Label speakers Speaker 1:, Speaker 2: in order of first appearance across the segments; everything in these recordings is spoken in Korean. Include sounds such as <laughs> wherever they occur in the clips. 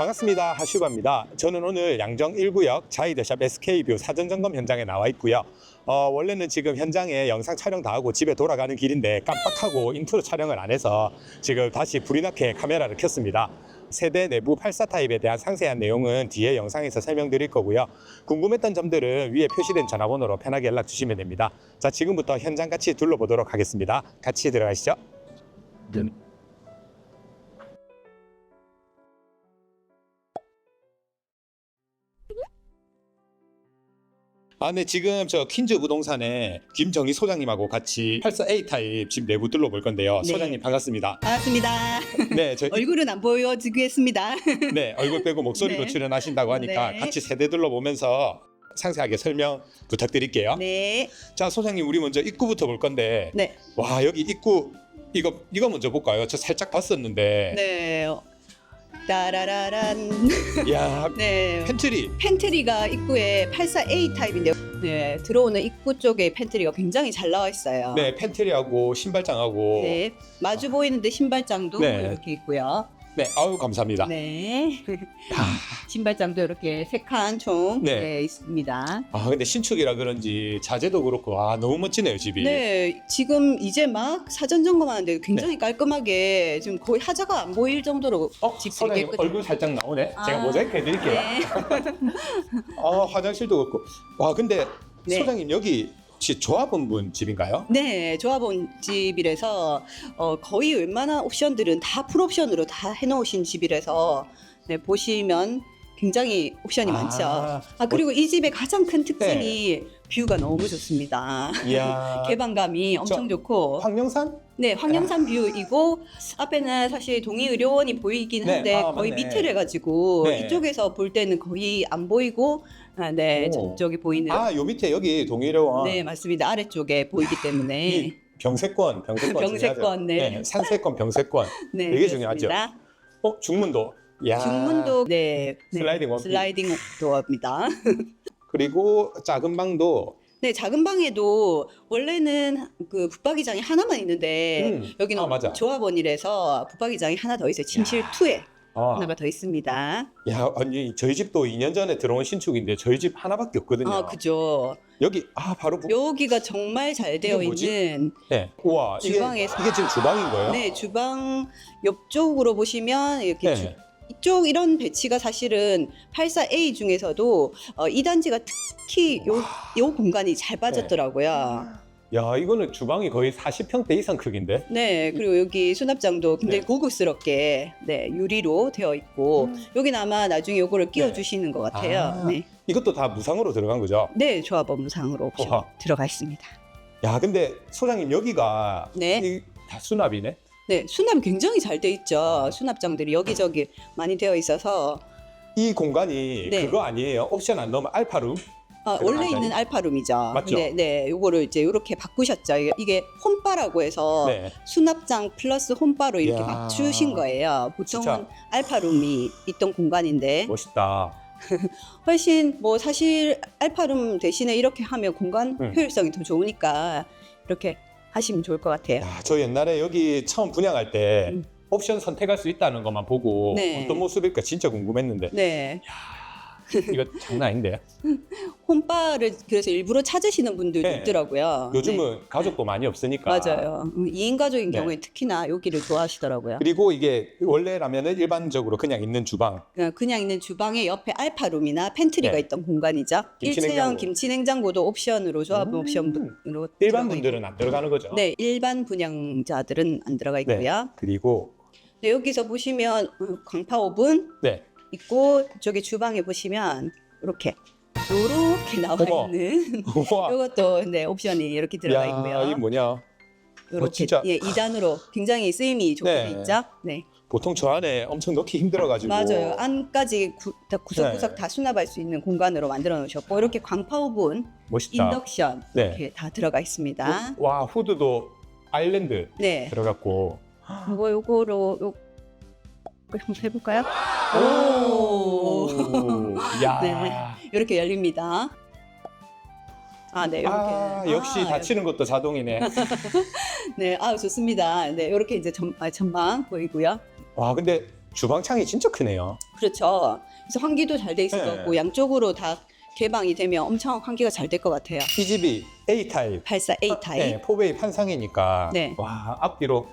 Speaker 1: 반갑습니다. 하슈바입니다. 저는 오늘 양정 1구역 자이드샵 SK뷰 사전 점검 현장에 나와 있고요. 어, 원래는 지금 현장에 영상 촬영 다 하고 집에 돌아가는 길인데 깜빡하고 인트로 촬영을 안 해서 지금 다시 불이 나게 카메라를 켰습니다. 세대 내부 84 타입에 대한 상세한 내용은 뒤에 영상에서 설명드릴 거고요. 궁금했던 점들은 위에 표시된 전화번호로 편하게 연락 주시면 됩니다. 자, 지금부터 현장 같이 둘러보도록 하겠습니다. 같이 들어가시죠. 아, 네, 지금 저 퀸즈 부동산에 김정희 소장님하고 같이 84A 타입 집 내부 둘러볼 건데요.
Speaker 2: 네.
Speaker 1: 소장님 반갑습니다.
Speaker 2: 반갑습니다.
Speaker 1: 네, 저 <laughs>
Speaker 2: 얼굴은 안 보여지겠습니다. <laughs>
Speaker 1: 네, 얼굴 빼고 목소리로
Speaker 2: 네.
Speaker 1: 출연하신다고 하니까
Speaker 2: 네.
Speaker 1: 같이 세대 둘러보면서 상세하게 설명 부탁드릴게요.
Speaker 2: 네,
Speaker 1: 자, 소장님 우리 먼저 입구부터 볼 건데
Speaker 2: 네,
Speaker 1: 와, 여기 입구 이거 이거 먼저 볼까요? 저 살짝 봤었는데.
Speaker 2: 네. 따라라란.
Speaker 1: 야, <laughs>
Speaker 2: 네.
Speaker 1: 팬트리.
Speaker 2: 팬트리가 입구에 84A 타입인데요. 네, 들어오는 입구 쪽에 팬트리가 굉장히 잘 나와 있어요.
Speaker 1: 네, 팬트리하고 신발장하고
Speaker 2: 네, 마주 보이는데 신발장도
Speaker 1: 네.
Speaker 2: 이렇게 있고요.
Speaker 1: 네, 아유 감사합니다.
Speaker 2: 네, <laughs>
Speaker 1: 아,
Speaker 2: 신발장도 이렇게 세 칸 총
Speaker 1: 네.
Speaker 2: 네, 있습니다.
Speaker 1: 아, 근데 신축이라 그런지 자재도 그렇고 아, 너무 멋지네요, 집이.
Speaker 2: 네, 지금 이제 막 사전 점검하는데 굉장히 깔끔하게 지금 거의 하자가 안 보일 정도로
Speaker 1: 어,
Speaker 2: 집들이
Speaker 1: 소장님
Speaker 2: 깨끗해요.
Speaker 1: 얼굴 살짝 나오네. 제가
Speaker 2: 아,
Speaker 1: 모자이크 해드릴게요.
Speaker 2: 네. <laughs>
Speaker 1: 아, 화장실도 그렇고. 와, 근데
Speaker 2: 네.
Speaker 1: 소장님 여기 혹시 조합원분 집인가요?
Speaker 2: 네, 조합원 집이라서 어, 거의 웬만한 옵션들은 다 풀옵션으로 다 해놓으신 집이라서 네, 보시면 굉장히 옵션이 많죠.
Speaker 1: 아,
Speaker 2: 아 그리고 이 집의 가장 큰 특징이 뷰가 너무 좋습니다.
Speaker 1: 이야. <laughs>
Speaker 2: 개방감이 엄청 좋고
Speaker 1: 황령산?
Speaker 2: 네 황령산 뷰이고 앞에는 사실 동의의료원이 보이긴
Speaker 1: 네,
Speaker 2: 한데
Speaker 1: 아,
Speaker 2: 거의
Speaker 1: 맞네.
Speaker 2: 밑을 해가지고
Speaker 1: 네.
Speaker 2: 이쪽에서 볼 때는 거의 안 보이고 아, 네
Speaker 1: 오.
Speaker 2: 저쪽이 보이는
Speaker 1: 아, 요 밑에 여기 동일회원.
Speaker 2: 네 맞습니다 아래쪽에 보이기 때문에
Speaker 1: 이 병세권, 병세권. <laughs>
Speaker 2: 병세권,
Speaker 1: 중요하죠.
Speaker 2: 네.
Speaker 1: 산세권, 병세권. <laughs>
Speaker 2: 네
Speaker 1: 되게 중요하죠.
Speaker 2: 그렇습니다.
Speaker 1: 어, 중문도. 야.
Speaker 2: 중문도 네, 네,
Speaker 1: 슬라이딩 원피.
Speaker 2: 슬라이딩 도어입니다. <laughs>
Speaker 1: 그리고 작은 방도
Speaker 2: 네 작은 방에도 원래는 그 붙박이장이 하나만 있는데
Speaker 1: 음.
Speaker 2: 여기는
Speaker 1: 아, 맞아.
Speaker 2: 조합원이라서 붙박이장이 하나 더 있어요. 침실 2에
Speaker 1: 아,
Speaker 2: 하나가 더 있습니다.
Speaker 1: 야, 아니 저희 집도 2년 전에 들어온 신축인데 저희 집 하나밖에 없거든요.
Speaker 2: 아 그죠.
Speaker 1: 여기 아 바로 부...
Speaker 2: 여기가 정말 잘 되어
Speaker 1: 이게 뭐지?
Speaker 2: 있는
Speaker 1: 네. 우와, 이게
Speaker 2: 주방에서-
Speaker 1: 이게 지금 주방인 거예요?
Speaker 2: 네 주방 옆쪽으로 보시면 이렇게
Speaker 1: 네.
Speaker 2: 주- 이쪽 이런 배치가 사실은 84A 중에서도 어, 이 단지가 특히 요, 요 공간이 잘 빠졌더라고요.
Speaker 1: 야, 이거는 주방이 거의 40평대 이상 크기인데.
Speaker 2: 네, 그리고 여기 수납장도 굉장히
Speaker 1: 네.
Speaker 2: 고급스럽게 네, 유리로 되어 있고 여기는 아마 나중에 요거를 끼워
Speaker 1: 네.
Speaker 2: 주시는 것 같아요.
Speaker 1: 아.
Speaker 2: 네.
Speaker 1: 이것도 다 무상으로 들어간 거죠?
Speaker 2: 네, 조합업무상으로 옵션
Speaker 1: 우와.
Speaker 2: 들어가 있습니다.
Speaker 1: 야, 근데 소장님 여기가
Speaker 2: 네.
Speaker 1: 이, 다 수납이네.
Speaker 2: 네, 수납이 굉장히 잘 돼 있죠. 수납장들이 여기저기 많이 되어 있어서
Speaker 1: 이 공간이
Speaker 2: 네.
Speaker 1: 그거 아니에요? 옵션 안 넣으면 알파룸?
Speaker 2: 아, 원래. 있는 알파룸이죠.
Speaker 1: 맞죠?
Speaker 2: 네, 네, 요거를 이제 이렇게 바꾸셨죠. 이게- 이게 홈바라고 해서
Speaker 1: 네.
Speaker 2: 수납장 플러스 홈바로 이렇게
Speaker 1: 이야.
Speaker 2: 맞추신 거예요. 보통은
Speaker 1: 진짜.
Speaker 2: 알파룸이 있던 공간인데
Speaker 1: 멋있다. <laughs>
Speaker 2: 훨씬 뭐 사실 알파룸 대신에 이렇게 하면 공간
Speaker 1: 음.
Speaker 2: 효율성이 더 좋으니까 이렇게 하시면 좋을 것 같아요.
Speaker 1: 야, 저 옛날에 여기 처음 분양할 때
Speaker 2: 음.
Speaker 1: 옵션 선택할 수 있다는 것만 보고
Speaker 2: 네.
Speaker 1: 어떤 모습일까 진짜 궁금했는데
Speaker 2: 네, <laughs>
Speaker 1: 이거 장난 아닌데.
Speaker 2: 홈바를 그래서 일부러 찾으시는 분들도
Speaker 1: 네.
Speaker 2: 있더라고요.
Speaker 1: 요즘은 가족도 많이 없으니까.
Speaker 2: 네, 맞아요. 음, 2인 가족인
Speaker 1: 네.
Speaker 2: 경우에 특히나 여기를 좋아하시더라고요.
Speaker 1: 그리고 이게 원래 라면은 일반적으로 그냥 있는 주방.
Speaker 2: 그냥, 그냥 있는 주방에 옆에 알파룸이나 팬트리가
Speaker 1: 네.
Speaker 2: 있던 공간이죠.
Speaker 1: 김치 냉장고.
Speaker 2: 일체형 김치 냉장고도 옵션으로 조합
Speaker 1: 음.
Speaker 2: 옵션으로
Speaker 1: 일반
Speaker 2: 들어가
Speaker 1: 분들은 안 들어가는 거죠.
Speaker 2: 있고. 네, 일반 분양자들은 안 들어가 있고요.
Speaker 1: 그리고
Speaker 2: 네, 여기서 보시면 어, 광파 오븐
Speaker 1: 네.
Speaker 2: 있고 저기 주방에 보시면 이렇게 이렇게 나와
Speaker 1: 어머.
Speaker 2: 있는 <laughs>
Speaker 1: 우와.
Speaker 2: 이것도 네 옵션이 이렇게 들어가
Speaker 1: 야,
Speaker 2: 있고요.
Speaker 1: 이 뭐냐?
Speaker 2: 이렇게
Speaker 1: 진짜.
Speaker 2: 예 2단으로 굉장히 쓰임이 좋게
Speaker 1: 네.
Speaker 2: 돼 있죠. 네
Speaker 1: 보통 저 안에 엄청 넣기 힘들어가지고.
Speaker 2: 맞아요. 안까지 구, 다 구석구석
Speaker 1: 네.
Speaker 2: 다 수납할 수 있는 공간으로 만들어 놓으셨고 이렇게 광파 오븐,
Speaker 1: 멋있다.
Speaker 2: 인덕션
Speaker 1: 네.
Speaker 2: 이렇게 다 들어가 있습니다.
Speaker 1: 와 후드도 아일랜드
Speaker 2: 네,
Speaker 1: 들어갔고.
Speaker 2: 요거 요거로 요 한번 해볼까요?
Speaker 1: 오. 야.
Speaker 2: 네. 이렇게 열립니다. 아, 네, 이렇게.
Speaker 1: 아, 역시
Speaker 2: 아,
Speaker 1: 닫히는 것도 자동이네. <laughs>
Speaker 2: 네, 아, 좋습니다. 네, 이렇게 이제 전, 아, 전방 보이고요.
Speaker 1: 와 근데 주방창이 진짜 크네요.
Speaker 2: 그렇죠. 그래서 환기도 잘 돼 있을
Speaker 1: 네.
Speaker 2: 것 같고 양쪽으로 다 개방이 되면 엄청 환기가 잘 될 것 같아요.
Speaker 1: 이 집이 A 타입,
Speaker 2: 84A 타입.
Speaker 1: 네, 포베이 판상이니까
Speaker 2: 네.
Speaker 1: 와 앞뒤로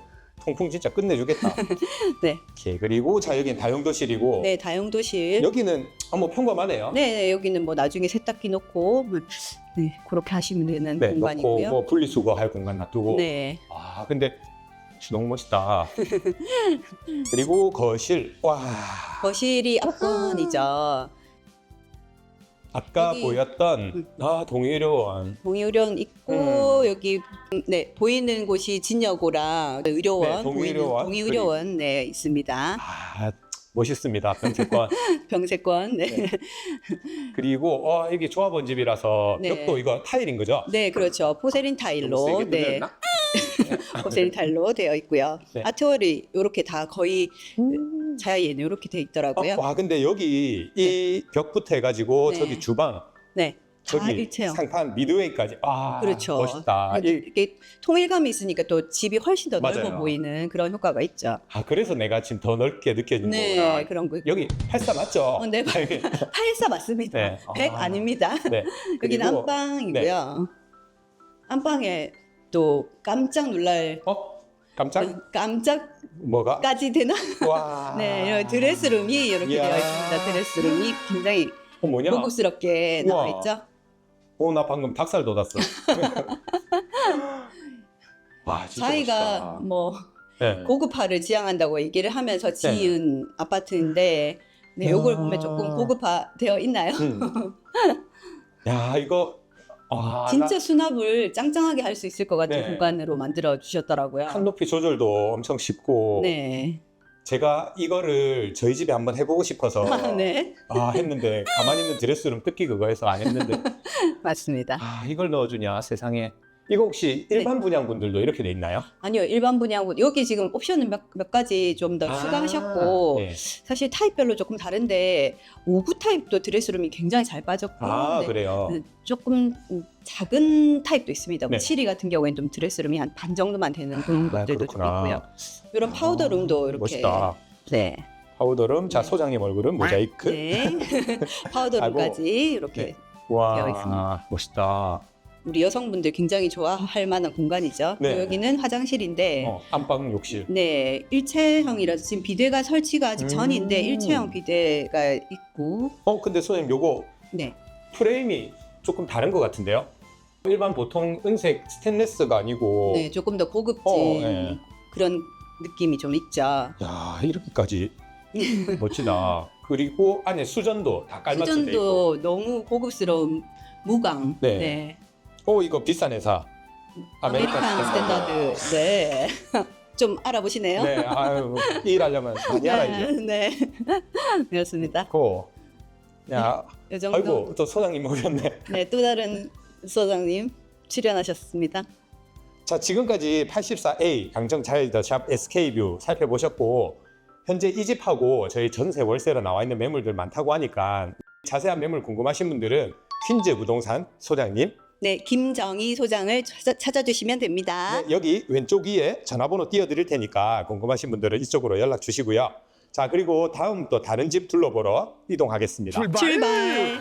Speaker 1: 통풍 진짜 끝내주겠다. <laughs>
Speaker 2: 네.
Speaker 1: 오케이 그리고 자 여기는 다용도실이고
Speaker 2: 네, 다용도실.
Speaker 1: 여기는 아, 뭐 평범하네요.
Speaker 2: 네, 네, 여기는 뭐 나중에 세탁기 놓고 뭐, 네, 그렇게 하시면 되는
Speaker 1: 네, 넣고
Speaker 2: 공간이고요.
Speaker 1: 뭐 분리수거할 공간 놔두고.
Speaker 2: 네.
Speaker 1: 아 근데 너무 멋있다. <laughs> 그리고 거실. 와
Speaker 2: 거실이 앞건이죠.
Speaker 1: 아까
Speaker 2: 여기-
Speaker 1: 보였던 아 동의료원.
Speaker 2: 동의의료원 있고
Speaker 1: 음.
Speaker 2: 여기 네 보이는 곳이 진여고랑 의료원,
Speaker 1: 네, 동의의료원,
Speaker 2: 보이는 동의의료원 네 있습니다.
Speaker 1: 아 멋있습니다. 병채권. <laughs>
Speaker 2: 병세권 네.
Speaker 1: 그리고 어 이게 조합원 집이라서
Speaker 2: 네.
Speaker 1: 벽도 이거 타일인 거죠?
Speaker 2: 네 그렇죠 포세린
Speaker 1: 너무
Speaker 2: 타일로 네
Speaker 1: 늘렸나?
Speaker 2: 포세린 타일로 되어 있고요.
Speaker 1: 네.
Speaker 2: 아트월이 이렇게 다 거의 자연이 이렇게 돼 있더라고요.
Speaker 1: 어, 와 근데 여기 이 벽부터 해가지고
Speaker 2: 네.
Speaker 1: 저기 주방
Speaker 2: 네. 다
Speaker 1: 저기
Speaker 2: 일체형.
Speaker 1: 상판 미드웨이까지 아
Speaker 2: 그렇죠.
Speaker 1: 멋있다. 이-
Speaker 2: 이렇게 통일감이 있으니까 또 집이 훨씬 더 넓어
Speaker 1: 맞아요.
Speaker 2: 보이는 그런 효과가 있죠.
Speaker 1: 아 그래서 내가 지금 더 넓게 느껴진
Speaker 2: 네,
Speaker 1: 거구나.
Speaker 2: 그런 거.
Speaker 1: 여기 84 맞죠?
Speaker 2: 어, 네. 84 <laughs> 맞습니다.
Speaker 1: 네.
Speaker 2: 100
Speaker 1: 아.
Speaker 2: 아닙니다.
Speaker 1: 네. <laughs>
Speaker 2: 여기는
Speaker 1: 그리고-
Speaker 2: 안방이고요. 안방에 또 깜짝 놀랄
Speaker 1: 어 깜짝
Speaker 2: 깜짝까지
Speaker 1: 뭐가?
Speaker 2: 되나?
Speaker 1: 와. <laughs>
Speaker 2: 네, 이런 드레스룸이 이렇게
Speaker 1: 이야.
Speaker 2: 되어 있습니다. 드레스룸이 굉장히
Speaker 1: 어 뭐냐?
Speaker 2: 고급스럽게 나와
Speaker 1: 우와.
Speaker 2: 있죠.
Speaker 1: 어 나 방금 닭살 돋았어. <laughs> 와 진짜
Speaker 2: 자기가
Speaker 1: 멋있다.
Speaker 2: 뭐
Speaker 1: 네.
Speaker 2: 고급화를 지향한다고 얘기를 하면서 지은 아파트인데 네, 요걸
Speaker 1: 야.
Speaker 2: 보면 조금 고급화 되어 있나요?
Speaker 1: 음. <laughs> 야 이거 아,
Speaker 2: 진짜 수납을 짱짱하게 할 수 있을 것 같은
Speaker 1: 네.
Speaker 2: 공간으로 만들어 주셨더라고요.
Speaker 1: 칸 높이 조절도 엄청 쉽고
Speaker 2: 네.
Speaker 1: 제가 이거를 저희 집에 한번 해보고 싶어서
Speaker 2: 아, <laughs> 네.
Speaker 1: 아 했는데 가만히 있는 드레스룸 뜯기 그거 해서 안 했는데 <laughs>
Speaker 2: 맞습니다.
Speaker 1: 아 이걸 넣어주냐 세상에 이거 혹시
Speaker 2: 네.
Speaker 1: 일반 분양분들도 이렇게 돼 있나요?
Speaker 2: 아니요, 일반 분양분 여기 지금 옵션은 몇, 몇 가지 좀 더
Speaker 1: 아,
Speaker 2: 추가하셨고
Speaker 1: 네.
Speaker 2: 사실 타입별로 조금 다른데 5구 타입도 드레스룸이 굉장히 잘 빠졌고
Speaker 1: 아
Speaker 2: 네.
Speaker 1: 그래요.
Speaker 2: 네, 조금 음, 작은 타입도 있습니다. 뭐
Speaker 1: 네.
Speaker 2: 7위 같은 경우에는 좀 드레스룸이 한 반 정도만 되는 그런
Speaker 1: 아,
Speaker 2: 것들도 좀
Speaker 1: 그렇구나.
Speaker 2: 있고요. 이런 파우더룸도 이렇게
Speaker 1: 멋있다.
Speaker 2: 네.
Speaker 1: 파우더룸 자
Speaker 2: 네.
Speaker 1: 소장님 얼굴은 모자이크.
Speaker 2: 네. <laughs> 파우더룸까지 <laughs> 이렇게
Speaker 1: 네. 와
Speaker 2: 되어 있습니다.
Speaker 1: 멋있다.
Speaker 2: 우리 여성분들 굉장히 좋아할 만한 공간이죠.
Speaker 1: 네.
Speaker 2: 여기는 화장실인데
Speaker 1: 어, 안방 욕실.
Speaker 2: 네, 일체형이라서 지금 비대가 설치가 아직
Speaker 1: 음.
Speaker 2: 전인데 일체형 비대가 있고
Speaker 1: 어 근데 소장님 요거
Speaker 2: 네.
Speaker 1: 프레임이 조금 다른 것 같은데요? 일반 보통 은색 스테인레스가 아니고
Speaker 2: 네, 조금 더 고급진
Speaker 1: 어, 네.
Speaker 2: 그런 느낌이 좀 있죠.
Speaker 1: 야 이렇게까지 <laughs> 멋지다. 그리고 안에 수전도 다 깔맞춰 돼 있고.
Speaker 2: 수전도 너무 고급스러운 무광.
Speaker 1: 네.
Speaker 2: 네.
Speaker 1: 어 이거 비싼 회사.
Speaker 2: 아메리칸 스탠다드. 네. <laughs> 좀 알아보시네요.
Speaker 1: 네, 아유 일하려면 많이 알아야죠.
Speaker 2: 네. <laughs> 그렇습니다.
Speaker 1: 고. 야,
Speaker 2: 이 정도.
Speaker 1: 아이고 또 소장님 오셨네.
Speaker 2: 네, 또 다른 소장님 출연하셨습니다.
Speaker 1: 자 지금까지 84A 양정 자이더 샵 SK뷰 살펴보셨고 현재 이 집하고 저희 전세 월세로 나와 있는 매물들 많다고 하니까 자세한 매물 궁금하신 분들은 퀸즈 부동산 소장님
Speaker 2: 네, 김정희 소장을 찾아, 찾아주시면 됩니다.
Speaker 1: 네, 여기 왼쪽 위에 전화번호 띄워드릴 테니까 궁금하신 분들은 이쪽으로 연락 주시고요. 자 그리고 다음 또 다른 집 둘러보러 이동하겠습니다.
Speaker 2: 출발.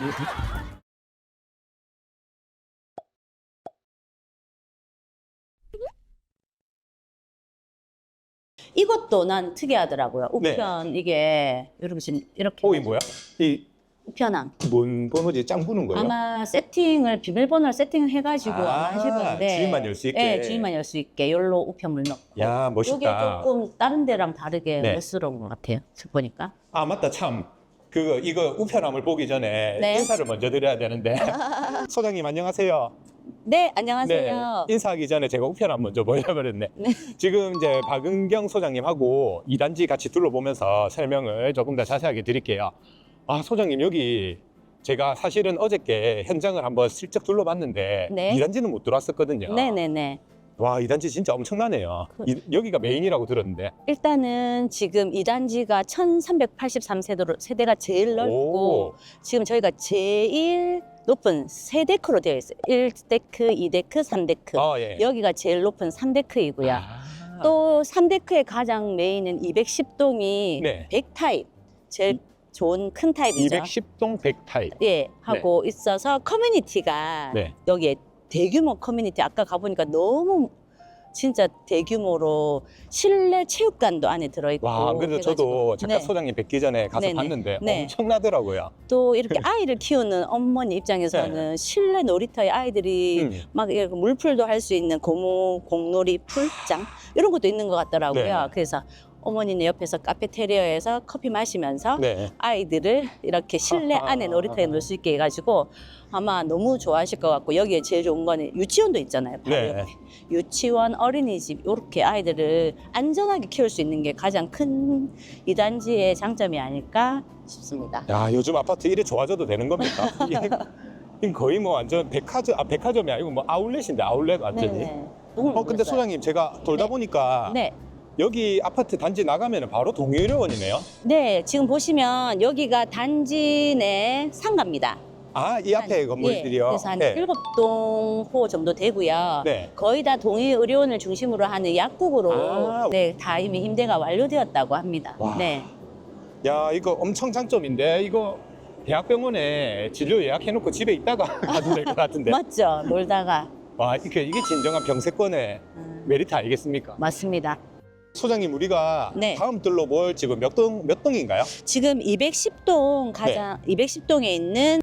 Speaker 3: 이것도 난 특이하더라고요.
Speaker 1: 네.
Speaker 3: 우편 이게 이렇게 지금 이렇게
Speaker 1: 어, 이 뭐야? 이
Speaker 3: 우편함.
Speaker 1: 뭔 번호지? 짱 부는 거예요?
Speaker 3: 아마 세팅을 비밀번호를 세팅해가지고
Speaker 1: 아,
Speaker 3: 아, 마 하실 건데
Speaker 1: 주인만 열 수 있게.
Speaker 3: 네, 주인만 열 수 있게 열로 우편물 넣고.
Speaker 1: 야
Speaker 3: 이게
Speaker 1: 멋있다.
Speaker 3: 조금 다른 데랑 다르게
Speaker 1: 네.
Speaker 3: 멋스러운 것 같아요. 지금 보니까.
Speaker 1: 아 맞다 참. 그거 이거 우편함을 보기 전에
Speaker 3: 네.
Speaker 1: 인사를 먼저 드려야 되는데 <laughs> 소장님 안녕하세요.
Speaker 3: 네, 안녕하세요.
Speaker 1: 네, 인사하기 전에 제가 우편함 먼저 보여버렸네.
Speaker 3: 네.
Speaker 1: 지금 이제 박은경 소장님하고 이단지 같이 둘러보면서 설명을 조금 더 자세하게 드릴게요. 아 소장님 여기 제가 사실은 어저께 현장을 한번 슬쩍 둘러봤는데
Speaker 3: 네.
Speaker 1: 이단지는 못 들어왔었거든요.
Speaker 3: 네네네.
Speaker 1: 와, 이 단지 진짜 엄청나네요.
Speaker 3: 그-
Speaker 1: 이- 여기가 메인이라고 들었는데.
Speaker 3: 일단은 지금 이 단지가 1383세대로 세대가 제일 넓고
Speaker 1: 오.
Speaker 3: 지금 저희가 제일 높은 세 데크로 되어 있어요. 1데크, 2데크, 3데크.
Speaker 1: 아, 예.
Speaker 3: 여기가 제일 높은 3데크이고요.
Speaker 1: 아.
Speaker 3: 또 3데크의 가장 메인은 210동이
Speaker 1: 네.
Speaker 3: 100 타입 제일 좋은 큰 타입이죠.
Speaker 1: 210동 100 타입.
Speaker 3: 예, 하고 있어서 커뮤니티가
Speaker 1: 네.
Speaker 3: 여기에 대규모 커뮤니티 아까 가보니까 너무 진짜 대규모로 실내 체육관도 안에 들어있고
Speaker 1: 와, 그래도 저도 잠깐
Speaker 3: 네.
Speaker 1: 소장님 뵙기 전에 가서
Speaker 3: 네네.
Speaker 1: 봤는데
Speaker 3: 네.
Speaker 1: 엄청나더라고요.
Speaker 3: 또 이렇게 아이를 키우는 어머니 입장에서는 실내 놀이터에 아이들이
Speaker 1: 음.
Speaker 3: 막 이렇게 물풀도 할 수 있는 고무 공놀이 풀장 이런 것도 있는 것 같더라고요.
Speaker 1: 네.
Speaker 3: 그래서 어머니는 옆에서 카페테리아에서 커피 마시면서
Speaker 1: 네.
Speaker 3: 아이들을 이렇게 실내. 안에 놀이터에 놀 수 있게 해가지고 아마 너무 좋아하실 것 같고 여기에 제일 좋은 거는 유치원도 있잖아요. 바로
Speaker 1: 네.
Speaker 3: 옆에. 유치원, 어린이집 이렇게 아이들을 안전하게 키울 수 있는 게 가장 큰 이 단지의 장점이 아닐까 싶습니다.
Speaker 1: 야, 요즘 아파트 이래 좋아져도 되는 겁니까? <laughs> 이게 거의 뭐 완전 백화점, 아, 백화점이 아니고 뭐 아울렛인데, 아울렛 완전히.
Speaker 3: 네. 너무
Speaker 1: 어, 근데
Speaker 3: 놀랐어요.
Speaker 1: 소장님, 제가 돌다
Speaker 3: 네.
Speaker 1: 보니까
Speaker 3: 네.
Speaker 1: 여기 아파트 단지 나가면 바로 동의의료원이네요.
Speaker 3: 네, 지금 보시면 여기가 단지 내 상가입니다.
Speaker 1: 아, 이 앞에
Speaker 3: 예,
Speaker 1: 건물들이요.
Speaker 3: 그래서 한
Speaker 1: 네.
Speaker 3: 일곱 동호 정도 되고요.
Speaker 1: 네.
Speaker 3: 거의 다 동의 의료원을 중심으로 하는 약국으로
Speaker 1: 아.
Speaker 3: 네, 다 이미 임대가 완료되었다고 합니다.
Speaker 1: 와.
Speaker 3: 네.
Speaker 1: 야, 이거 엄청 장점인데, 이거 대학병원에 진료 예약해놓고 집에 있다가 <laughs> 가도 될 것 같은데.
Speaker 3: 맞죠? 놀다가
Speaker 1: 와, 이게, 이게 진정한 병세권의
Speaker 3: 음,
Speaker 1: 메리트 아니겠습니까?
Speaker 3: 맞습니다.
Speaker 1: 소장님, 우리가
Speaker 3: 네.
Speaker 1: 다음 들로 뭘 지금 몇 동, 몇 동인가요?
Speaker 3: 지금 210동 가장 210동에 있는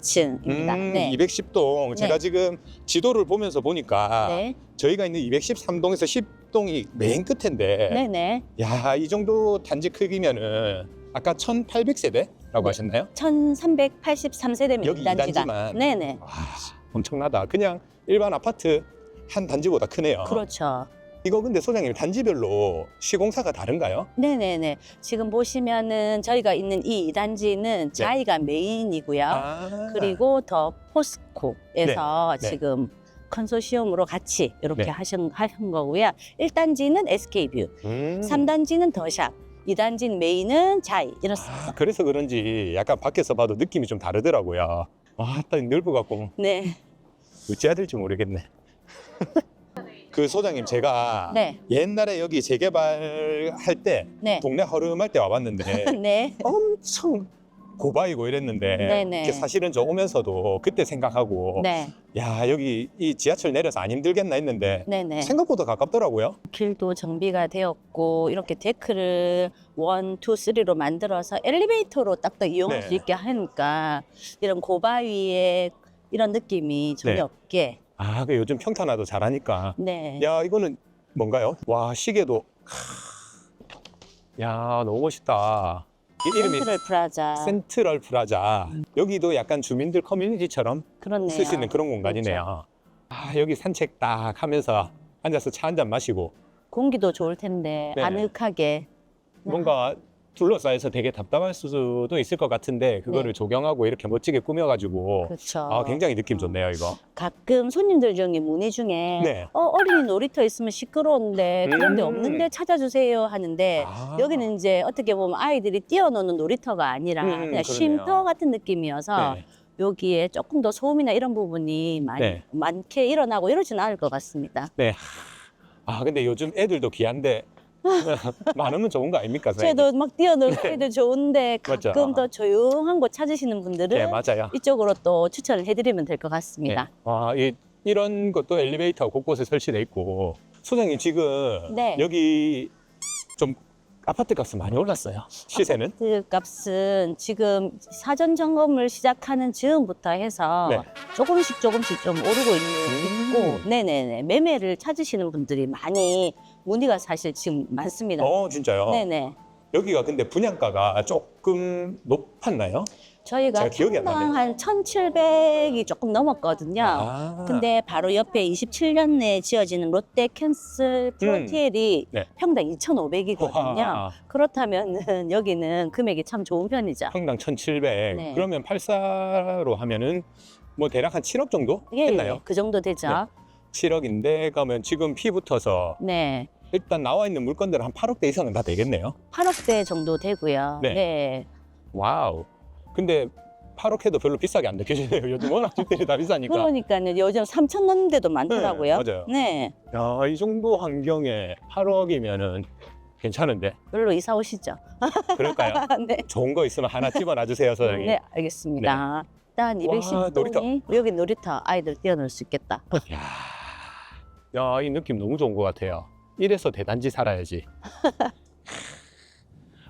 Speaker 3: 층입니다.
Speaker 1: 음,
Speaker 3: 네.
Speaker 1: 210동. 제가
Speaker 3: 네.
Speaker 1: 지금 지도를 보면서 보니까
Speaker 3: 네.
Speaker 1: 저희가 있는 213동에서 10동이 맨 끝인데,
Speaker 3: 네, 네.
Speaker 1: 야, 이 정도 단지 크기면은 아까 1800세대라고
Speaker 3: 네.
Speaker 1: 하셨나요?
Speaker 3: 1383세대입니다.
Speaker 1: 여기 이
Speaker 3: 단지가.
Speaker 1: 단지만?
Speaker 3: 네, 네.
Speaker 1: 와, 엄청나다. 그냥 일반 아파트 한 단지보다 크네요.
Speaker 3: 그렇죠.
Speaker 1: 이거 근데 소장님 단지별로 시공사가 다른가요?
Speaker 3: 네네네. 지금 보시면은 저희가 있는 이 단지는 자이가 메인이고요.
Speaker 1: 네. 아,
Speaker 3: 그리고 더 포스코에서
Speaker 1: 네. 네.
Speaker 3: 지금 컨소시엄으로 같이 이렇게
Speaker 1: 네.
Speaker 3: 하신, 하신 거고요. 1단지는 SK뷰,
Speaker 1: 음.
Speaker 3: 삼 3단지는 더샵, 2단지는 메인은 자이 이렇습니다.
Speaker 1: 아, 그래서 그런지 약간 밖에서 봐도 느낌이 좀 다르더라고요. 와, 딱 넓어갖고
Speaker 3: 네.
Speaker 1: 어찌해야 될지 모르겠네. <laughs> 그 소장님 제가
Speaker 3: 네.
Speaker 1: 옛날에 여기 재개발할 때
Speaker 3: 네.
Speaker 1: 동네 허름할 때 와봤는데 <laughs>
Speaker 3: 네.
Speaker 1: 엄청 고바이고 이랬는데
Speaker 3: 네네.
Speaker 1: 이게 사실은 저 오면서도 그때 생각하고
Speaker 3: 네.
Speaker 1: 야 여기 이 지하철 내려서 안 힘들겠나 했는데
Speaker 3: 네네.
Speaker 1: 생각보다 가깝더라고요.
Speaker 3: 길도 정비가 되었고 이렇게 데크를 원, 투, 쓰리로 만들어서 엘리베이터로 딱딱 이용할
Speaker 1: 네.
Speaker 3: 수 있게 하니까 이런 고바위의 이런 느낌이 전혀
Speaker 1: 네.
Speaker 3: 없게
Speaker 1: 아, 그 요즘 평탄화도 잘하니까.
Speaker 3: 네.
Speaker 1: 야, 이거는 뭔가요? 와, 시계도. 야, 너무 멋있다. 이 이름이
Speaker 3: 센트럴 프라자
Speaker 1: 센트럴 프라자. 여기도 약간 주민들 커뮤니티처럼
Speaker 3: 그렇네요.
Speaker 1: 쓸 수 있는 그런 공간이네요. 아, 여기 산책 딱 하면서 앉아서 차 한 잔 마시고
Speaker 3: 공기도 좋을 텐데
Speaker 1: 네.
Speaker 3: 아늑하게
Speaker 1: 뭔가 둘러싸여서 되게 답답할 수도 있을 것 같은데 그거를
Speaker 3: 네.
Speaker 1: 조경하고 이렇게 멋지게 꾸며가지고
Speaker 3: 그렇죠.
Speaker 1: 아, 굉장히 느낌 좋네요, 이거.
Speaker 3: 가끔 손님들 중에 문의 중에
Speaker 1: 네.
Speaker 3: 어, 어린이 놀이터 있으면 시끄러운데 그런 데
Speaker 1: 음.
Speaker 3: 없는데 찾아주세요 하는데
Speaker 1: 아.
Speaker 3: 여기는 이제 어떻게 보면 아이들이 뛰어노는 놀이터가 아니라
Speaker 1: 음,
Speaker 3: 그냥
Speaker 1: 그러네요.
Speaker 3: 쉼터 같은 느낌이어서
Speaker 1: 네.
Speaker 3: 여기에 조금 더 소음이나 이런 부분이 많이
Speaker 1: 네.
Speaker 3: 많게 일어나고 이러지는 않을 것 같습니다.
Speaker 1: 네. 아, 근데 요즘 애들도 귀한데 <laughs> 많으면 좋은 거 아닙니까, 선생님?
Speaker 3: 저도 막 뛰어놀 애들 좋은데
Speaker 1: 맞죠.
Speaker 3: 가끔 더 조용한 곳 찾으시는 분들은
Speaker 1: 네, 맞아요.
Speaker 3: 이쪽으로 또 추천을 해드리면 될 것 같습니다.
Speaker 1: 네. 와, 이, 이런 것도 엘리베이터 곳곳에 설치돼 있고 소장님 지금
Speaker 3: 네.
Speaker 1: 여기 좀 아파트 값이 많이 올랐어요. 시세는?
Speaker 3: 그 값은 지금 사전 점검을 시작하는 즈음부터 해서
Speaker 1: 네.
Speaker 3: 조금씩 조금씩 좀 오르고 있는
Speaker 1: 음.
Speaker 3: 있고, 네네네 매매를 찾으시는 분들이 많이 문의가 사실 지금 많습니다.
Speaker 1: 어, 진짜요?
Speaker 3: 네네.
Speaker 1: 여기가 근데 분양가가 조금 높았나요?
Speaker 3: 저희가
Speaker 1: 잘 기억이 안 나네요.
Speaker 3: 평당 한 1,700이 조금 넘었거든요.
Speaker 1: 아.
Speaker 3: 근데 바로 옆에 27년에 지어지는 롯데 캔슬 프론티엘이
Speaker 1: 네.
Speaker 3: 평당 2,500이거든요.
Speaker 1: 와,
Speaker 3: 그렇다면은 <laughs> 여기는 금액이 참 좋은 편이죠.
Speaker 1: 평당 1,700.
Speaker 3: 네.
Speaker 1: 그러면 84로 하면은 뭐 대략 한 7억 정도
Speaker 3: 예,
Speaker 1: 했나요?
Speaker 3: 예, 그 정도 되죠.
Speaker 1: 7억인데 그러면 지금 피 붙어서
Speaker 3: 네.
Speaker 1: 일단 나와 있는 물건들은 한 8억대 이상은 다 되겠네요.
Speaker 3: 8억대 정도 되고요.
Speaker 1: 네.
Speaker 3: 네.
Speaker 1: 와우. 근데 8억 해도 별로 비싸게 안 느껴지네요. <laughs> 요즘 워낙 집들이 다 비싸니까.
Speaker 3: 그러니까요. 요즘 3천 넘는 데도 많더라고요.
Speaker 1: 네, 맞아요.
Speaker 3: 네.
Speaker 1: 야, 이 정도 환경에 8억이면은 괜찮은데.
Speaker 3: 별로 이사 오시죠. <laughs>
Speaker 1: 그럴까요?
Speaker 3: 네.
Speaker 1: 좋은 거 있으면 하나 집어놔 주세요, 사장님.
Speaker 3: 네, 알겠습니다. 일단
Speaker 1: 와,
Speaker 3: 210동이 여기 놀이터 아이들 뛰어놀 수 있겠다.
Speaker 1: 야, 야, 이 느낌 너무 좋은 것 같아요. 이래서 대단지 살아야지. <laughs>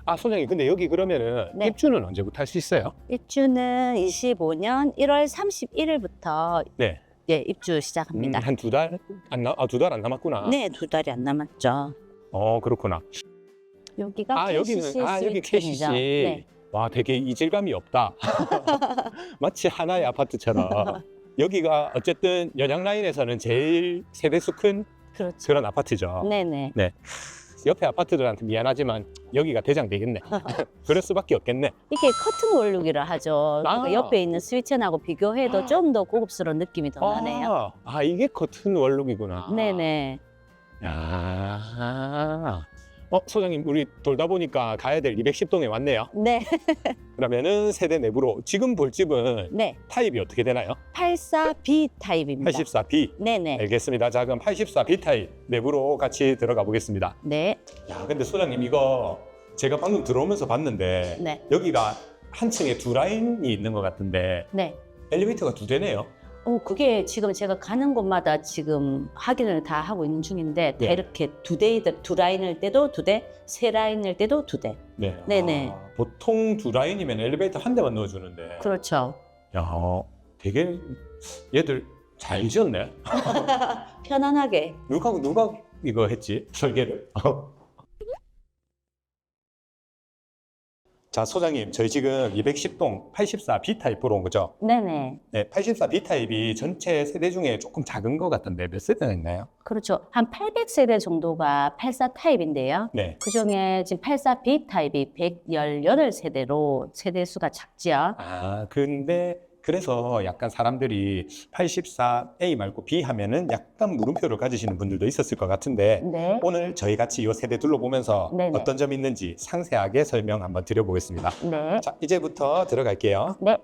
Speaker 1: 아, 소장님, 근데 여기 그러면은
Speaker 3: 네.
Speaker 1: 입주는 언제부터 할 수 있어요?
Speaker 3: 입주는 25년 1월 31일부터
Speaker 1: 네.
Speaker 3: 예, 입주 시작합니다.
Speaker 1: 한 두 달? 안 나, 아, 두 달 안 남았구나.
Speaker 3: 네, 두 달이 안 남았죠.
Speaker 1: 어, 그렇구나.
Speaker 3: 여기가
Speaker 1: 아, 여기는, 아, 여기.
Speaker 3: 스위트입니다. 네.
Speaker 1: 와, 되게 이질감이 없다. <laughs> <laughs> 마치 하나의 아파트처럼. 여기가 어쨌든 연양 라인에서는 제일 세대수 큰
Speaker 3: 그렇죠.
Speaker 1: 그런 아파트죠.
Speaker 3: 네네.
Speaker 1: 옆에 아파트들한테 미안하지만 여기가 대장 되겠네. <laughs> 그럴 수밖에 없겠네.
Speaker 3: 이게 커튼 월룩이라 하죠. 그러니까
Speaker 1: 아.
Speaker 3: 옆에 있는 스위첸하고 비교해도 좀 더 고급스러운 느낌이 더 나네요.
Speaker 1: 아, 아, 이게 커튼 월룩이구나.
Speaker 3: 네네.
Speaker 1: 야. 어, 소장님, 우리 돌다 보니까 가야 될 210동에 왔네요.
Speaker 3: 네. <laughs>
Speaker 1: 그러면은 세대 내부로 지금 볼 집은
Speaker 3: 네.
Speaker 1: 타입이 어떻게 되나요?
Speaker 3: 84B 타입입니다.
Speaker 1: 84B.
Speaker 3: 네네.
Speaker 1: 알겠습니다. 자, 그럼 84B 타입 내부로 같이 들어가 보겠습니다.
Speaker 3: 네.
Speaker 1: 야, 근데 소장님 이거 제가 방금 들어오면서 봤는데
Speaker 3: 네.
Speaker 1: 여기가 한 층에 두 라인이 있는 것 같은데
Speaker 3: 네.
Speaker 1: 엘리베이터가 두 대네요.
Speaker 3: 어, 그게 지금 제가 가는 곳마다 지금 확인을 다 하고 있는 중인데 다
Speaker 1: 네.
Speaker 3: 이렇게 두 대, 두 라인일 때도 두 대, 세 라인일 때도 두 대.
Speaker 1: 네.
Speaker 3: 네네.
Speaker 1: 아, 보통 두 라인이면 엘리베이터 한 대만 넣어주는데.
Speaker 3: 그렇죠.
Speaker 1: 야, 되게 얘들 잘 지었네. <laughs>
Speaker 3: 편안하게.
Speaker 1: 누가 누가 이거 했지 설계를? <laughs> 자 소장님 저희 지금 210동 84B 타입 보러 온 거죠?
Speaker 3: 네네.
Speaker 1: 네 84B 타입이 전체 세대 중에 조금 작은 것 같던데 몇 세대나 있나요?
Speaker 3: 그렇죠. 한 800세대 정도가 84 타입인데요.
Speaker 1: 네.
Speaker 3: 그 중에 지금 84B 타입이 118세대로 세대 수가 작지요.
Speaker 1: 아 근데 그래서 약간 사람들이 84A 말고 B 하면은 약간 물음표를 가지시는 분들도 있었을 것 같은데
Speaker 3: 네.
Speaker 1: 오늘 저희 같이 이 세대 둘러보면서
Speaker 3: 네네.
Speaker 1: 어떤 점이 있는지 상세하게 설명 한번 드려보겠습니다.
Speaker 3: 네.
Speaker 1: 자 이제부터 들어갈게요.
Speaker 3: 네.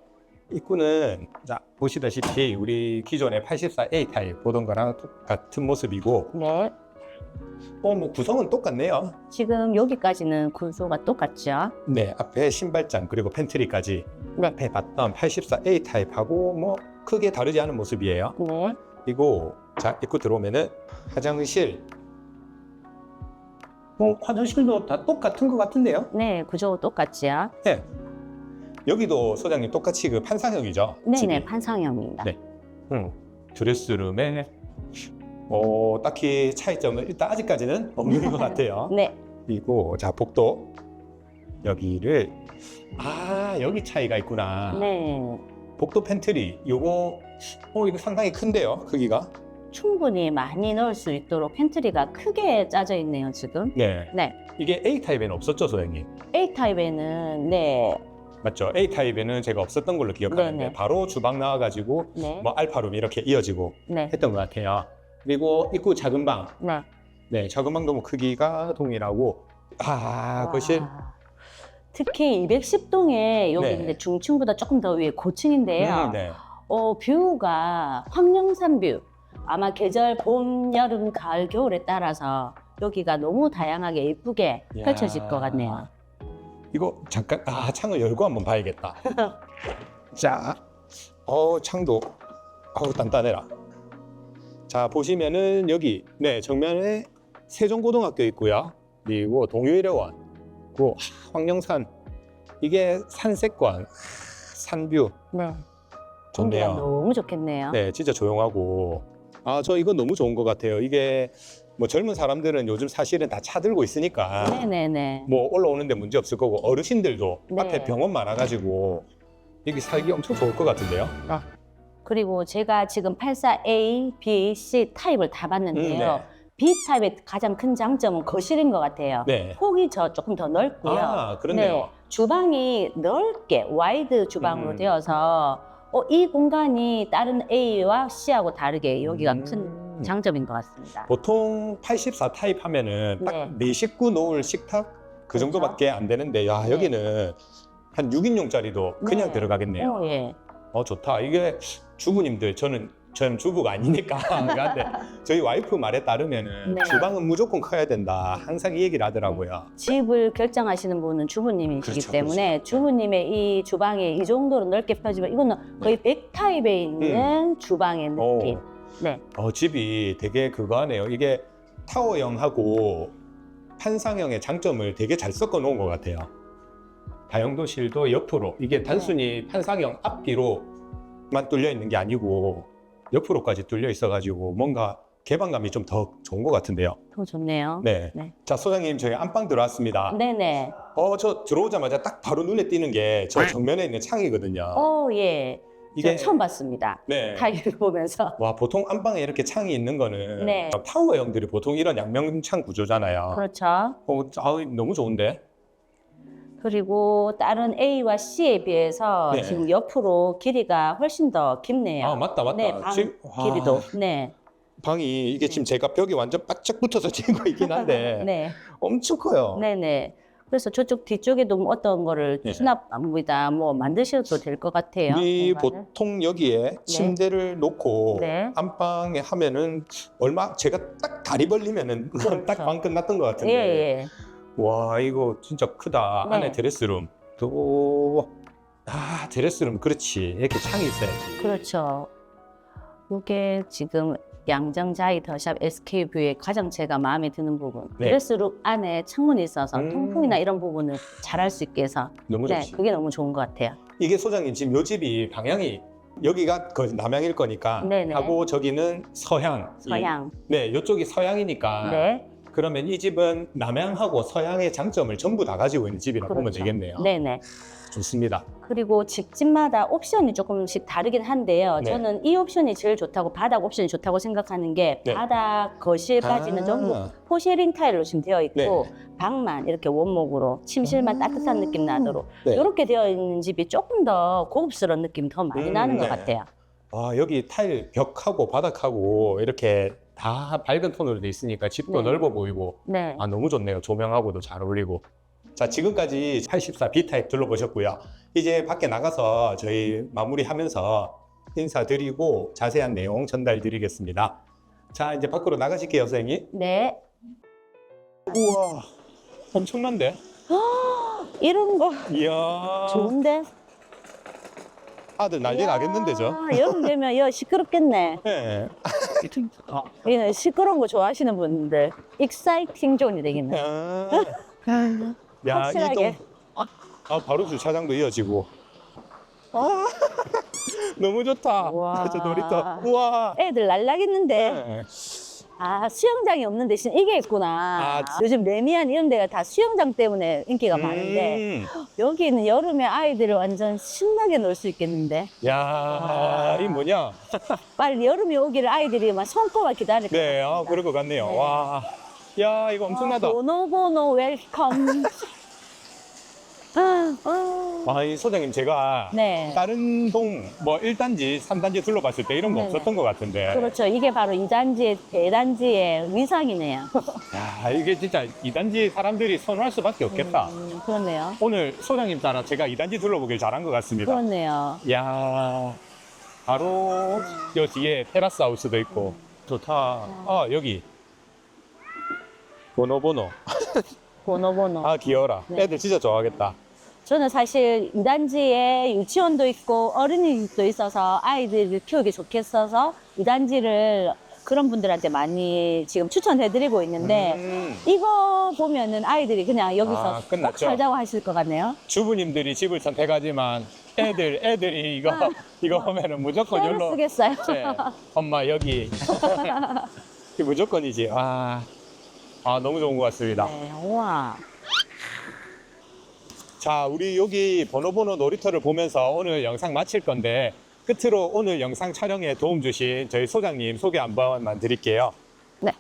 Speaker 1: 입구는 자 보시다시피 우리 기존의 84A 타입 보던 거랑 똑같은 모습이고
Speaker 3: 네.
Speaker 1: 어 뭐 구성은 똑같네요.
Speaker 3: 지금 여기까지는 구조가 똑같죠.
Speaker 1: 네 앞에 신발장 그리고 팬트리까지
Speaker 3: 네.
Speaker 1: 앞에 봤던 84A 타입하고 뭐 크게 다르지 않은 모습이에요.
Speaker 3: 네.
Speaker 1: 그리고 자 입구 들어오면은 화장실 뭐 화장실도 다 똑같은 것 같은데요.
Speaker 3: 네. 구조 똑같지요.
Speaker 1: 네. 여기도 소장님 똑같이 그 판상형이죠.
Speaker 3: 네네.
Speaker 1: 집이.
Speaker 3: 판상형입니다.
Speaker 1: 네. 음, 드레스룸에 어, 딱히 차이점은 일단 아직까지는 없는 것 같아요.
Speaker 3: 네.
Speaker 1: 그리고 자 복도 여기를 아 여기 차이가 있구나.
Speaker 3: 네.
Speaker 1: 복도 팬트리 요거 어 이거 상당히 큰데요 크기가.
Speaker 3: 충분히 많이 넣을 수 있도록 팬트리가 크게 짜져 있네요, 지금.
Speaker 1: 네.
Speaker 3: 네.
Speaker 1: 이게 A 타입에는 없었죠 소장님.
Speaker 3: A 타입에는 네.
Speaker 1: 맞죠? A 타입에는 제가 없었던 걸로 기억하는데
Speaker 3: 네네.
Speaker 1: 바로 주방 나와가지고
Speaker 3: 네.
Speaker 1: 뭐 알파룸 이렇게 이어지고
Speaker 3: 네.
Speaker 1: 했던 것 같아요. 그리고 입구 작은 방,
Speaker 3: 네.
Speaker 1: 네 작은 방도 뭐 크기가 동일하고 아 거실
Speaker 3: 와. 특히 210동에 여기
Speaker 1: 네.
Speaker 3: 있는데 중층보다 조금 더 위에 고층인데요.
Speaker 1: 음, 네.
Speaker 3: 어, 뷰가 황령산 뷰. 아마 계절 봄, 여름, 가을, 겨울에 따라서 여기가 너무 다양하게 예쁘게
Speaker 1: 야.
Speaker 3: 펼쳐질 것 같네요.
Speaker 1: 이거 잠깐 아 창을 열고 한번 봐야겠다. <laughs> 자, 어 창도 어우 단단해라. 자 보시면은 여기 네 정면에 세종고등학교 있고요. 그리고 동유일회원, 그리고 황령산 이게 산색관, 산뷰
Speaker 3: 네.
Speaker 1: 좋네요.
Speaker 3: 너무 좋겠네요.
Speaker 1: 네, 진짜 조용하고 아 저 이거 너무 좋은 것 같아요. 이게 뭐 젊은 사람들은 요즘 사실은 다 차 들고 있으니까
Speaker 3: 네네네.
Speaker 1: 뭐 올라오는데 문제 없을 거고 어르신들도
Speaker 3: 네.
Speaker 1: 앞에 병원 많아가지고 여기 살기 엄청 좋을 것 같은데요.
Speaker 3: 그리고 제가 지금 84A, B, C 타입을 다 봤는데요.
Speaker 1: 음,
Speaker 3: B 타입의 가장 큰 장점은 거실인 것 같아요.
Speaker 1: 네.
Speaker 3: 폭이 저 조금 더 넓고요.
Speaker 1: 아 그렇네요.
Speaker 3: 네, 주방이 넓게 와이드 주방으로
Speaker 1: 음.
Speaker 3: 되어서 어, 이 공간이 다른 A와 C하고 다르게 여기가
Speaker 1: 음.
Speaker 3: 큰 장점인 것 같습니다.
Speaker 1: 보통 84 타입 하면은 딱
Speaker 3: 네.
Speaker 1: 네 식구 놓을 식탁 그
Speaker 3: 그렇죠.
Speaker 1: 정도밖에 안 되는데 야
Speaker 3: 네.
Speaker 1: 여기는 한 6인용짜리도 그냥
Speaker 3: 네.
Speaker 1: 들어가겠네요.
Speaker 3: 어, 예.
Speaker 1: 어 좋다. 이게 주부님들 저는 저는 주부가 아니니까 <laughs> 근데 저희 와이프 말에 따르면은
Speaker 3: 네.
Speaker 1: 주방은 무조건 커야 된다. 항상 이 얘기를 하더라고요.
Speaker 3: 집을 결정하시는 분은 주부님이시기
Speaker 1: 그렇죠,
Speaker 3: 때문에 주부님의 이 주방이 이 정도로 넓게 펴지면 이거는 거의 백타입에 있는 주방의 느낌.
Speaker 1: 오.
Speaker 3: 네.
Speaker 1: 어 집이 되게 그거 하네요. 이게 타워형하고 판상형의 장점을 되게 잘 섞어 놓은 것 같아요. 다용도실도 옆으로 이게 단순히 판상형 앞뒤로만 뚫려 있는 게 아니고 옆으로까지 뚫려 있어가지고 뭔가 개방감이 좀 더 좋은 것 같은데요.
Speaker 3: 더 좋네요.
Speaker 1: 네.
Speaker 3: 네.
Speaker 1: 자 소장님 저희 안방 들어왔습니다.
Speaker 3: 네네.
Speaker 1: 어 저 들어오자마자 딱 바로 눈에 띄는 게 저 정면에 있는 창이거든요.
Speaker 3: 어, 예.
Speaker 1: 이게
Speaker 3: 저 처음 봤습니다.
Speaker 1: 네.
Speaker 3: 타일을 보면서.
Speaker 1: 와 보통 안방에 이렇게 창이 있는 거는
Speaker 3: 네.
Speaker 1: 타워형들이 보통 이런 양면창 구조잖아요.
Speaker 3: 그렇죠.
Speaker 1: 어, 아, 너무 좋은데?
Speaker 3: 그리고 다른 A와 C에 비해서
Speaker 1: 네.
Speaker 3: 지금 옆으로 길이가 훨씬 더 깊네요.
Speaker 1: 아 맞다 맞다.
Speaker 3: 네, 방
Speaker 1: 지금- 와,
Speaker 3: 길이도. 네.
Speaker 1: 방이 이게 지금 제가 벽이 완전 바짝 붙어서 찍은 거 있긴 한데 <laughs>
Speaker 3: 네.
Speaker 1: 엄청 커요.
Speaker 3: 네네. 그래서 저쪽 뒤쪽에도 뭐 어떤 거를
Speaker 1: 네.
Speaker 3: 수납합니다. 뭐 만드셔도 될 것 같아요.
Speaker 1: 우리
Speaker 3: 공간을.
Speaker 1: 보통 여기에 침대를 놓고
Speaker 3: 네.
Speaker 1: 안방에 하면은 얼마 제가 딱 다리 벌리면은
Speaker 3: 그렇죠.
Speaker 1: 딱방 끝났던 것 같은데.
Speaker 3: 예, 예.
Speaker 1: 와 이거 진짜 크다.
Speaker 3: 네.
Speaker 1: 안에 드레스룸. 또 아, 드레스룸 그렇지. 이렇게 창이 있어야지.
Speaker 3: 그렇죠. 이게 지금 양정자이 더샵 SK뷰의 가장 제가 마음에 드는 부분.
Speaker 1: 네.
Speaker 3: 드레스룸 안에 창문이 있어서
Speaker 1: 음.
Speaker 3: 통풍이나 이런 부분을 잘 할 수 있게 해서
Speaker 1: 너무
Speaker 3: 네,
Speaker 1: 좋지.
Speaker 3: 그게 너무 좋은 것 같아요.
Speaker 1: 이게 소장님 지금 요 집이 방향이 여기가 그 남향일 거니까
Speaker 3: 네네.
Speaker 1: 하고 저기는 서향.
Speaker 3: 서양.
Speaker 1: 이- 네, 이쪽이 서향이니까.
Speaker 3: 네.
Speaker 1: 그러면 이 집은 남향하고 서향의 장점을 전부 다 가지고 있는 집이라 고 보면
Speaker 3: 그렇죠.
Speaker 1: 되겠네요.
Speaker 3: 네네.
Speaker 1: 좋습니다.
Speaker 3: 그리고 집집마다 옵션이 조금씩 다르긴 한데요.
Speaker 1: 네.
Speaker 3: 저는 이 옵션이 제일 좋다고 바닥 옵션이 좋다고 생각하는 게
Speaker 1: 네.
Speaker 3: 바닥 거실까지는
Speaker 1: 아.
Speaker 3: 전부 포쉐린 타일로 지금 되어 있고
Speaker 1: 네.
Speaker 3: 방만 이렇게 원목으로 침실만
Speaker 1: 아.
Speaker 3: 따뜻한 느낌 나도록
Speaker 1: 네.
Speaker 3: 이렇게 되어 있는 집이 조금 더 고급스러운 느낌이 더 많이
Speaker 1: 음,
Speaker 3: 나는 것
Speaker 1: 네.
Speaker 3: 같아요.
Speaker 1: 아, 여기 타일 벽하고 바닥하고 이렇게 다 밝은 톤으로 돼 있으니까 집도
Speaker 3: 네.
Speaker 1: 넓어 보이고
Speaker 3: 네.
Speaker 1: 아 너무 좋네요. 조명하고도 잘 어울리고. 자, 지금까지 84 B타입 둘러보셨고요. 이제 밖에 나가서 저희 마무리하면서 인사드리고 자세한 내용 전달드리겠습니다. 자, 이제 밖으로 나가실게요, 선생님.
Speaker 3: 네.
Speaker 1: 우와, 엄청난데? <gasps>
Speaker 3: 이런 거
Speaker 1: 이야,
Speaker 3: 좋은데?
Speaker 1: 아들 난리 나겠는데, 저?
Speaker 3: 아, 여름 되면 여 시끄럽겠네.
Speaker 1: 네. 아,
Speaker 3: 예, 시끄러운 거 좋아하시는 분들 익사이팅 존이 되겠네.
Speaker 1: 아. <laughs> 야,
Speaker 3: 확실하게.
Speaker 1: 이동. 아, 바로 주차장도 이어지고. 아, <laughs> 너무 좋다.
Speaker 3: 우와.
Speaker 1: 저 놀이터. 우와.
Speaker 3: 애들 날라겠는데.
Speaker 1: 네.
Speaker 3: 아 수영장이 없는 대신 이게 있구나.
Speaker 1: 아,
Speaker 3: 요즘 레미안 이런 데가 다 수영장 때문에 인기가 많은데
Speaker 1: 음.
Speaker 3: 여기는 여름에 아이들을 완전 신나게 놀 수 있겠는데.
Speaker 1: 야, 이 뭐냐? <laughs>
Speaker 3: 빨리 여름이 오기를 아이들이 막 손꼽아 기다릴 것
Speaker 1: 네, 아,
Speaker 3: 같습니다.
Speaker 1: 그럴 것 같네요.
Speaker 3: 네.
Speaker 1: 와, 야, 이거 엄청나다.
Speaker 3: 보노보노 웰컴. 아, 아.
Speaker 1: 아, 이 소장님 제가
Speaker 3: 네.
Speaker 1: 다른 동 뭐 1단지, 3단지 둘러봤을 때 이런 거
Speaker 3: 네네.
Speaker 1: 없었던 것 같은데.
Speaker 3: 그렇죠. 이게 바로 이단지의 대단지의 위상이네요.
Speaker 1: 야, 이게 진짜 2단지 사람들이 선호할 수밖에 없겠다.
Speaker 3: 음, 그렇네요.
Speaker 1: 오늘 소장님 따라 제가 2단지 둘러보길 잘한 것 같습니다.
Speaker 3: 그렇네요.
Speaker 1: 야 바로 여 뒤에 테라스 하우스도 있고 좋다. 아 여기 번호 번호. <laughs>
Speaker 3: 보노보노.
Speaker 1: 아 귀여워라.
Speaker 3: 네.
Speaker 1: 애들 진짜 좋아하겠다.
Speaker 3: 저는 사실 이단지에 유치원도 있고 어린이집도 있어서 아이들을 키우기 좋겠어서 이단지를 그런 분들한테 많이 지금 추천해드리고 있는데
Speaker 1: 음,
Speaker 3: 이거 보면은 아이들이 그냥 여기서
Speaker 1: 아,
Speaker 3: 꼭
Speaker 1: 끝났죠?
Speaker 3: 살자고 하실 것 같네요.
Speaker 1: 주부님들이 집을 선택하지만 애들 애들이 이거 이거 보면은 무조건
Speaker 3: 표를
Speaker 1: 열로.
Speaker 3: 쓰겠어요.
Speaker 1: 네. 엄마 여기. <laughs> 이 무조건이지. 아, 아 너무 좋은 것 같습니다.
Speaker 3: 네, 우와.
Speaker 1: 자, 우리 여기 번호번호 놀이터를 보면서 오늘 영상 마칠 건데 끝으로 오늘 영상 촬영에 도움 주신 저희 소장님 소개 한 번만 드릴게요.
Speaker 3: 네.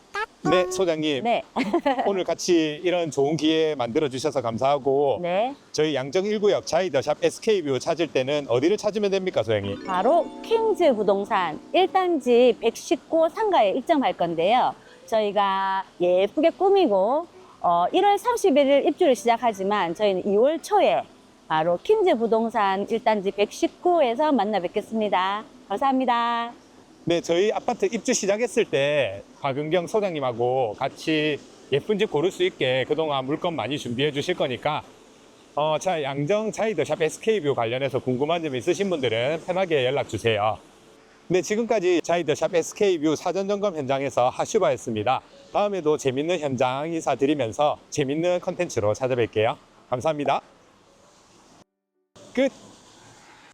Speaker 1: 네, 소장님.
Speaker 3: 네, <laughs>
Speaker 1: 오늘 같이 이런 좋은 기회 만들어 주셔서 감사하고
Speaker 3: 네.
Speaker 1: 저희 양정 1구역 자이더샵 SK뷰 찾을 때는 어디를 찾으면 됩니까, 소장님?
Speaker 3: 바로 킹즈 부동산 1단지 119 상가에 입점할 건데요. 저희가 예쁘게 꾸미고 어, 1월 31일 입주를 시작하지만 저희는 2월 초에 바로 킨즈 부동산 1단지 119에서 만나 뵙겠습니다. 감사합니다.
Speaker 1: 네, 저희 아파트 입주 시작했을 때 곽은경 소장님하고 같이 예쁜 집 고를 수 있게 그동안 물건 많이 준비해 주실 거니까 어, 자, 양정 자이더샵 SK뷰 관련해서 궁금한 점 있으신 분들은 편하게 연락 주세요. 네, 지금까지 자이더샵 SK뷰 사전 점검 현장에서 하슈바였습니다. 다음에도 재밌는 현장 인사 드리면서 재밌는 컨텐츠로 찾아뵐게요. 감사합니다. 끝!